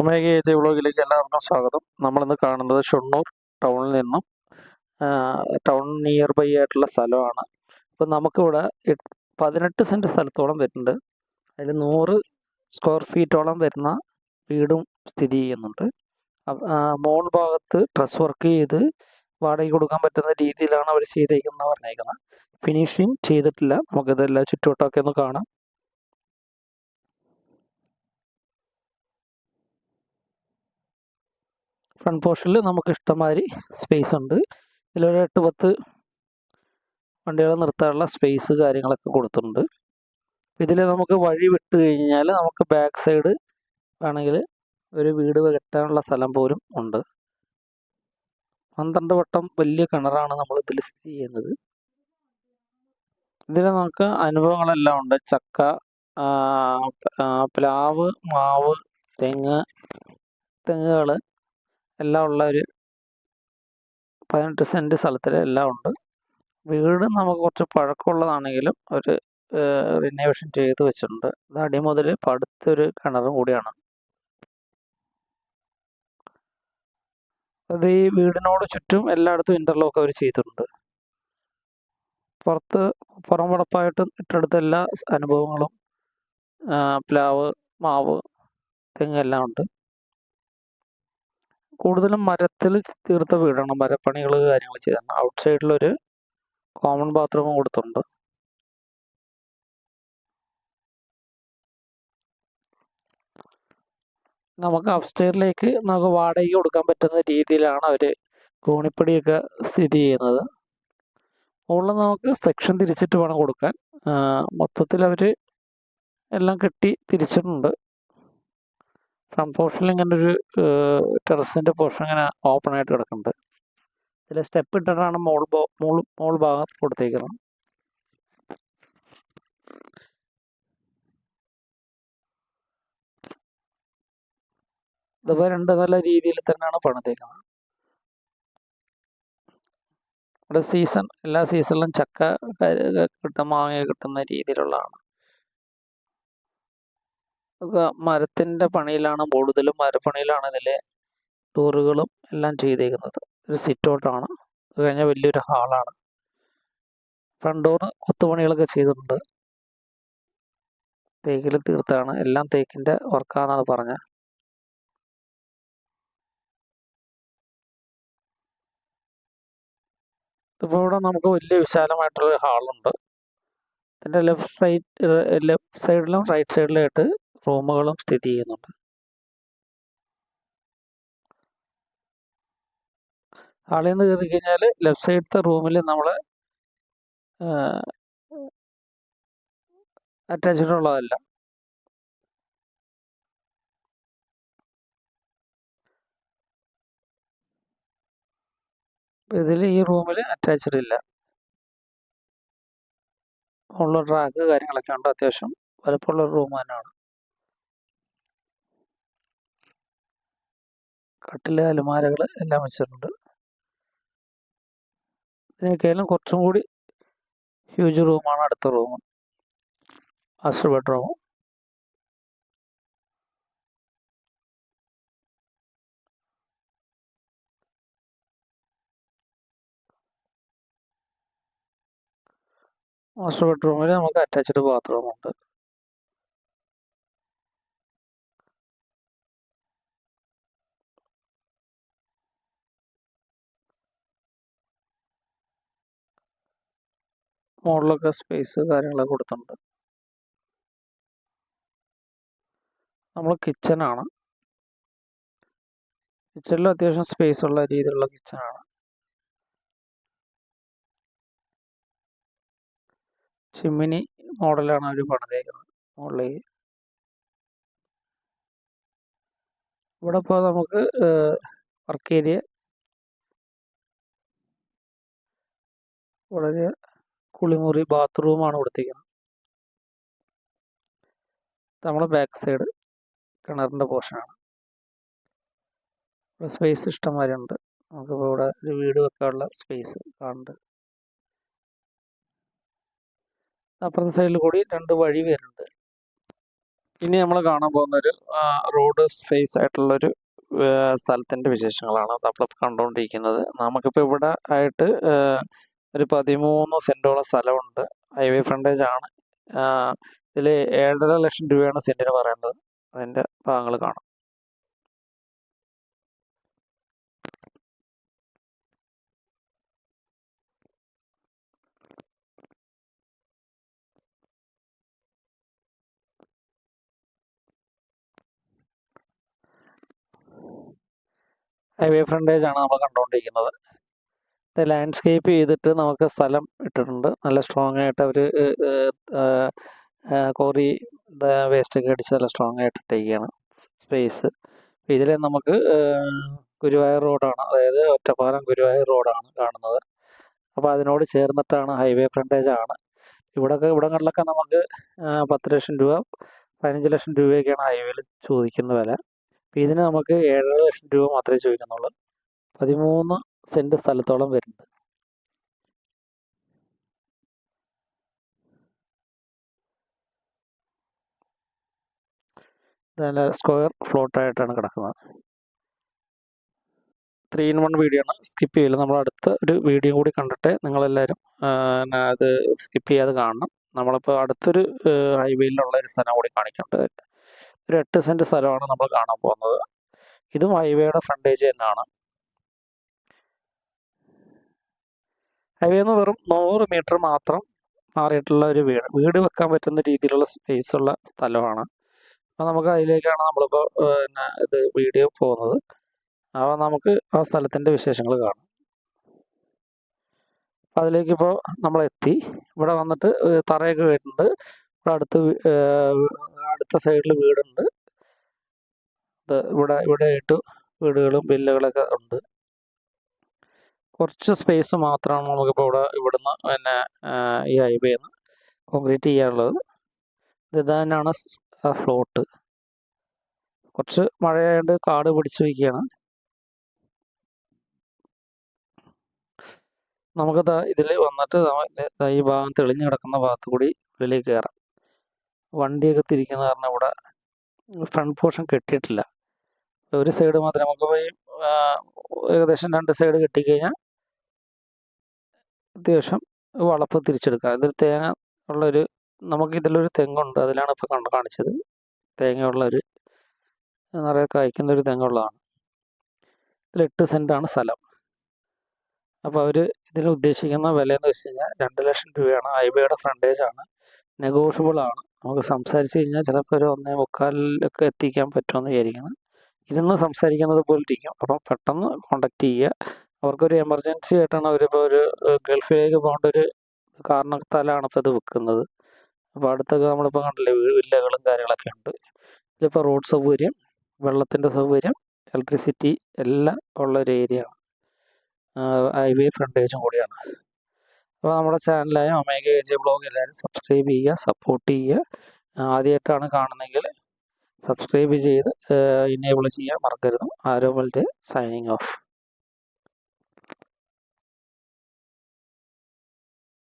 Omega age വ്ളോഗിലേക്ക് എല്ലാവർക്കും സ്വാഗതം. നമ്മൾ ഇന്ന് കാണുന്നത് ഷൊണ്ണൂർ ടൗണിൽ നിന്നും ടൗൺ നിയർ ബൈ ആയിട്ടുള്ള സ്ഥലമാണ്. അപ്പോൾ നമുക്കിവിടെ പതിനെട്ട് സെന്റ് സ്ഥലത്തോളം വരുന്നുണ്ട്. അതിൽ നൂറ് സ്ക്വയർ ഫീറ്റോളം വരുന്ന വീടും സ്ഥിതി ചെയ്യുന്നുണ്ട്. മോൾ ഭാഗത്ത് ഡ്രസ് വർക്ക് ചെയ്ത് വാടകയ്ക്ക് കൊടുക്കാൻ പറ്റുന്ന രീതിയിലാണ് അവർ ചെയ്തേക്കുന്നത് പറഞ്ഞേക്കുന്നത് ഫിനിഷിങ് ചെയ്തിട്ടില്ല. നമുക്കിതെല്ലാം ചുറ്റുവട്ടമൊക്കെ ഒന്ന് കാണാം. ഫ്രണ്ട് പോർഷനിൽ നമുക്ക് ഇഷ്ടംമാതിരി സ്പേസ് ഉണ്ട്. ഇതിലൊരു എട്ട് പത്ത് വണ്ടികൾ നിർത്താനുള്ള സ്പേസ് കാര്യങ്ങളൊക്കെ കൊടുത്തിട്ടുണ്ട്. ഇതിൽ നമുക്ക് വഴി വിട്ട് കഴിഞ്ഞാൽ നമുക്ക് ബാക്ക് സൈഡ് ആണെങ്കിൽ ഒരു വീട് കെട്ടാനുള്ള സ്ഥലം പോലും ഉണ്ട്. പന്ത്രണ്ട് വട്ടം വലിയ കിണറാണ് നമ്മൾ ഇതിൽ സ്ഥിതി ചെയ്യുന്നത്. ഇതിൽ നമുക്ക് അനുഭവങ്ങളെല്ലാം ഉണ്ട്. ചക്ക പ്ലാവ് മാവ് തെങ്ങ് തെങ്ങുകൾ എല്ലാം ഉള്ള ഒരു പതിനെട്ട് സെന്റ് സ്ഥലത്തിൽ എല്ലാം ഉണ്ട്. വീട് നമുക്ക് കുറച്ച് പഴക്കമുള്ളതാണെങ്കിലും ഒരു റിനോവേഷൻ ചെയ്ത് വെച്ചിട്ടുണ്ട്. ഇത് അടി മുതൽ പടുത്തൊരു കിണറും കൂടിയാണ്. അത് ഈ വീടിനോട് ചുറ്റും എല്ലായിടത്തും ഇന്റർലോക്ക് അവർ ചെയ്തിട്ടുണ്ട്. പുറത്ത് പുറം പടപ്പായിട്ട് ഇട്ടെടുത്ത എല്ലാ അനുഭവങ്ങളും പ്ലാവ് മാവ് തെങ്ങ് എല്ലാം ഉണ്ട്. കൂടുതലും മരത്തിൽ തീർത്ത വീടാണ്. മരപ്പണികൾ കാര്യങ്ങൾ ചെയ്താണ് ഔട്ട് സൈഡിലൊരു കോമൺ ബാത്റൂം കൊടുത്തിട്ടുണ്ട്. നമുക്ക് അപ്സ്റ്റെയറിലേക്ക് നമുക്ക് വാടകയ്ക്ക് കൊടുക്കാൻ പറ്റുന്ന രീതിയിലാണ് അവർ കോണിപ്പടിയൊക്കെ സ്ഥിതി ചെയ്യുന്നത്. മുകളിൽ നമുക്ക് സെക്ഷൻ തിരിച്ചിട്ട് വേണം കൊടുക്കാൻ. മൊത്തത്തിൽ അവർ എല്ലാം കെട്ടി തിരിച്ചിട്ടുണ്ട്. ഫ്രണ്ട് പോർഷനിൽ ഇങ്ങനെ ഒരു ടെറസിന്റെ പോർഷൻ ഇങ്ങനെ ഓപ്പൺ ആയിട്ട് കിടക്കുന്നുണ്ട്. ഇതിൽ സ്റ്റെപ്പ് ഇട്ടിട്ടാണ് മോൾ മോൾ മോൾ ഭാഗം കൊടുത്തേക്കുന്നത്. ഇതിപ്പോൾ രണ്ട് നല്ല രീതിയിൽ തന്നെയാണ് പണിതേക്കുന്നത്. ഇവിടെ സീസൺ എല്ലാ സീസണിലും ചക്ക കിട്ടും മാങ്ങ കിട്ടുന്ന രീതിയിലുള്ളതാണ്. മരത്തിന്റെ പണിയിലാണ് കൂടുതലും മരപ്പണിയിലാണ് ഇതിലെ ടൂറുകളും എല്ലാം ചെയ്തേക്കുന്നത്. ഒരു സിറ്റ് ഔട്ടാണ് അത് കഴിഞ്ഞാൽ വലിയൊരു ഹാളാണ് ഫ്രണ്ട് ഡോറ് കൊത്തുപണികളൊക്കെ ചെയ്തിട്ടുണ്ട്. തേക്കിൽ തീർത്താണ്. എല്ലാം തേക്കിന്റെ വർക്കാണെന്നാണ് പറഞ്ഞത്. ഇപ്പോൾ ഇവിടെ നമുക്ക് വലിയ വിശാലമായിട്ടുള്ള ഹാളുണ്ട് ഇതിന്റെ ലെഫ്റ്റ് റൈറ്റ് ലെഫ്റ്റ് സൈഡിലും റൈറ്റ് സൈഡിലായിട്ട് റൂമുകളും സ്ഥിതി ചെയ്യുന്നുണ്ട്. ഹാളിൽ നിന്ന് കയറി കഴിഞ്ഞാൽ ലെഫ്റ്റ് സൈഡത്തെ റൂമിൽ നമ്മൾ അറ്റാച്ച്ഡ് ഉള്ളതല്ല. ഇതിൽ ഈ റൂമിൽ അറ്റാച്ച്ഡ് ഇല്ല. ഉള്ള ട്രാക്ക് കാര്യങ്ങളൊക്കെ ഉണ്ട് അത്യാവശ്യം. വലുപ്പമുള്ള ഒരു റൂം തന്നെയാണ്. കട്ടിൽ അലമാരകൾ എല്ലാം വെച്ചിട്ടുണ്ട്. ഇതിനൊക്കെയാലും കുറച്ചും കൂടി ഹ്യൂജ് റൂമാണ് അടുത്ത റൂം മാസ്റ്റർ ബെഡ്റൂം മാസ്റ്റർ ബെഡ്റൂമിൽ നമുക്ക് അറ്റാച്ച്ഡ് ബാത്റൂം മുകളിലൊക്കെ സ്പേസ് കാര്യങ്ങളൊക്കെ കൊടുത്തിട്ടുണ്ട്. നമ്മൾ കിച്ചനാണ് കിച്ചണിൽ അത്യാവശ്യം സ്പേസ് ഉള്ള രീതിയിലുള്ള കിച്ചനാണ് ചിമ്മിനി മോഡലാണ് അവർ പണിതേക്കുന്നത് മുകളിൽ ഇവിടെ ഇപ്പോൾ നമുക്ക് വർക്ക് ഏരിയ വളരെ കുളിമുറി ബാത്റൂമാണ് കൊടുത്തിരിക്കുന്നത്. നമ്മളെ ബാക്ക് സൈഡ് കിണറിന്റെ പോർഷനാണ് ഇവിടെ സ്പേസ് ഇഷ്ടംമാതിരി ഉണ്ട്. നമുക്കിപ്പോൾ ഇവിടെ ഒരു വീട് വെക്കാനുള്ള സ്പേസ് കാണുന്നുണ്ട്. അപ്പുറത്തെ സൈഡിൽ കൂടി രണ്ട് വഴി വരുന്നുണ്ട്. ഇനി നമ്മൾ കാണാൻ പോകുന്ന ഒരു റോഡ് സ്പേസ് ആയിട്ടുള്ളൊരു സ്ഥലത്തിന്റെ വിശേഷങ്ങളാണ് നമ്മൾ കണ്ടുകൊണ്ടിരിക്കുന്നത്. നമുക്കിപ്പോൾ ഇവിടെ ആയിട്ട് ഒരു പതിമൂന്ന് സെന്റോളം സ്ഥലമുണ്ട്. ഹൈവേ ഫ്രണ്ടേജ് ആണ് ഇതിൽ ഏഴര ലക്ഷം രൂപയാണ് സെന്റിന് പറയുന്നത്. അതിന്റെ ഭാഗങ്ങൾ കാണാം. ഹൈവേ ഫ്രണ്ടേജ് ആണ് നമ്മൾ കണ്ടുകൊണ്ടിരിക്കുന്നത് ലാൻഡ്സ്കേപ്പ് ചെയ്തിട്ട് നമുക്ക് സ്ഥലം ഇട്ടിട്ടുണ്ട്. നല്ല സ്ട്രോങ് ആയിട്ട് അവർ കോറി വേസ്റ്റ് ഒക്കെ അടിച്ച് നല്ല സ്ട്രോങ് ആയിട്ട് ഇട്ടേക്കാണ് സ്പേസ് ഇതിൽ നമുക്ക് ഗുരുവായൂർ റോഡാണ് അതായത് ഒറ്റപ്പാലം ഗുരുവായൂർ റോഡാണ് കാണുന്നത്. അപ്പോൾ അതിനോട് ചേർന്നിട്ടാണ് ഹൈവേ ഫ്രണ്ടേജ് ആണ്. ഇവിടൊക്കെ ഇവിടങ്ങളിലൊക്കെ നമുക്ക് പത്ത് ലക്ഷം രൂപ പതിനഞ്ച് ലക്ഷം രൂപയൊക്കെയാണ് ഹൈവേയിൽ ചോദിക്കുന്ന വില. ഇതിന് നമുക്ക് ഏഴര ലക്ഷം രൂപ മാത്രമേ ചോദിക്കുന്നുള്ളൂ. പതിമൂന്ന് സെന്റ് സ്ഥലത്തോളം വരുന്നത്. നല്ല സ്ക്വയർ ഫ്ലോട്ട് ആയിട്ടാണ് കിടക്കുന്നത്. ത്രീ ഇൻ വൺ വീഡിയോ ആണ്. സ്കിപ്പ് ചെയ്യില്ല. നമ്മൾ അടുത്ത ഒരു വീഡിയോ കൂടി കണ്ടിട്ട് നിങ്ങളെല്ലാവരും അത് സ്കിപ്പ് ചെയ്യാതെ കാണണം. നമ്മളിപ്പോൾ അടുത്തൊരു ഹൈവേയിലുള്ള ഒരു സ്ഥലം കൂടി കാണിക്കേണ്ടത് ഒരു എട്ട് സെന്റ് സ്ഥലമാണ് നമ്മൾ കാണാൻ പോകുന്നത്. ഇതും ഹൈവേയുടെ ഫ്രണ്ടേജ് തന്നെയാണ്. ഹൈവേ എന്ന് വെറും നൂറ് മീറ്റർ മാത്രം മാറിയിട്ടുള്ള ഒരു വീട്. വീട് വെക്കാൻ പറ്റുന്ന രീതിയിലുള്ള സ്പേസ് ഉള്ള സ്ഥലമാണ്. അപ്പോൾ നമുക്ക് അതിലേക്കാണ് നമ്മളിപ്പോൾ പിന്നെ ഇത് വീഡിയോ പോകുന്നത്. അപ്പോൾ നമുക്ക് ആ സ്ഥലത്തിന്റെ വിശേഷങ്ങൾ കാണാം. അപ്പോൾ അതിലേക്കിപ്പോൾ നമ്മളെത്തി. ഇവിടെ വന്നിട്ട് തറയൊക്കെ വീട്ടുണ്ട് ഇവിടെ അടുത്ത് അടുത്ത സൈഡിൽ വീടുണ്ട്. ഇവിടെ ഇവിടെ ആയിട്ട് വീടുകളും വില്ലകളൊക്കെ ഉണ്ട്. കുറച്ച് സ്പേസ് മാത്രമാണ് നമുക്കിപ്പോൾ ഇവിടെ ഇവിടുന്ന് പിന്നെ ഈ ഹൈവേ നിന്ന് കോൺക്രീറ്റ് ചെയ്യാനുള്ളത്. ഇത് തന്നെയാണ് ഫ്ലോട്ട് കുറച്ച് മഴയായതുകൊണ്ട് കാട് പിടിച്ച് വയ്ക്കുകയാണ് നമുക്ക് ഇതിൽ വന്നിട്ട് ഈ ഭാഗം തെളിഞ്ഞു കിടക്കുന്ന ഭാഗത്ത് കൂടി ഉള്ളിലേക്ക് കയറാം. വണ്ടിയൊക്കെ തിരിക്കുന്ന കാരണം ഇവിടെ ഫ്രണ്ട് പോർഷൻ കെട്ടിയിട്ടില്ല. ഒരു സൈഡ് മാത്രമേ നമുക്ക് പോയി ഏകദേശം രണ്ട് സൈഡ് കെട്ടിക്കഴിഞ്ഞാൽ അത്യാവശ്യം വളപ്പ് തിരിച്ചെടുക്കുക ഇതിൽ തേങ്ങ ഉള്ളൊരു നമുക്ക് ഇതിലൊരു തെങ്ങുണ്ട്. അതിലാണ് ഇപ്പോൾ കണ്ട് കാണിച്ചത്. തേങ്ങയുള്ളൊരു നിറയെ കായ്ക്കുന്ന ഒരു തെങ്ങുള്ളതാണ്. ഇതിൽ എട്ട് സെന്റാണ് സ്ഥലം. അപ്പോൾ അവർ ഇതിന് ഉദ്ദേശിക്കുന്ന വില എന്ന് വെച്ച് കഴിഞ്ഞാൽ രണ്ട് ലക്ഷം രൂപയാണ്. ഹൈവേയുടെ ഫ്രണ്ടേജ് ആണ്. നെഗോഷ്യബിൾ ആണ്. നമുക്ക് സംസാരിച്ച് കഴിഞ്ഞാൽ ചിലപ്പോൾ ഒരു ഒന്നേ മുക്കാലിലൊക്കെ എത്തിക്കാൻ പറ്റുമെന്ന് വിചാരിക്കണം ഇരുന്ന് സംസാരിക്കുന്നത് പോലെ ഇരിക്കും അപ്പം പെട്ടെന്ന് കോണ്ടാക്ട് ചെയ്യുക. അവർക്കൊരു എമർജൻസി ആയിട്ടാണ് അവരിപ്പോൾ ഒരു ഗൾഫിലേക്ക് പോകേണ്ട ഒരു കാരണത്താലാണ് ഇപ്പോൾ ഇത് വിൽക്കുന്നത് അപ്പോൾ അടുത്തൊക്കെ നമ്മളിപ്പോൾ കണ്ടില്ലേ വില്ലകളും കാര്യങ്ങളൊക്കെ ഉണ്ട്. ഇതിപ്പോൾ റോഡ് സൗകര്യം വെള്ളത്തിന്റെ സൗകര്യം ഇലക്ട്രിസിറ്റി എല്ലാം ഉള്ള ഒരു ഏരിയ ഹൈവേ ഫ്രണ്ടേജും കൂടിയാണ്. അപ്പോൾ നമ്മുടെ ചാനലായ ഒമേഗ എ ജെ ബ്ലോഗ് എല്ലാവരും സബ്സ്ക്രൈബ് ചെയ്യുക സപ്പോർട്ട് ചെയ്യുക. ആദ്യമായിട്ടാണ് കാണുന്നതെങ്കിൽ സബ്സ്ക്രൈബ് ചെയ്ത് ഇനേബിൾ ചെയ്യാൻ മറക്കരുത്. ആരോമലിന്റെ സൈനിങ് ഓഫ്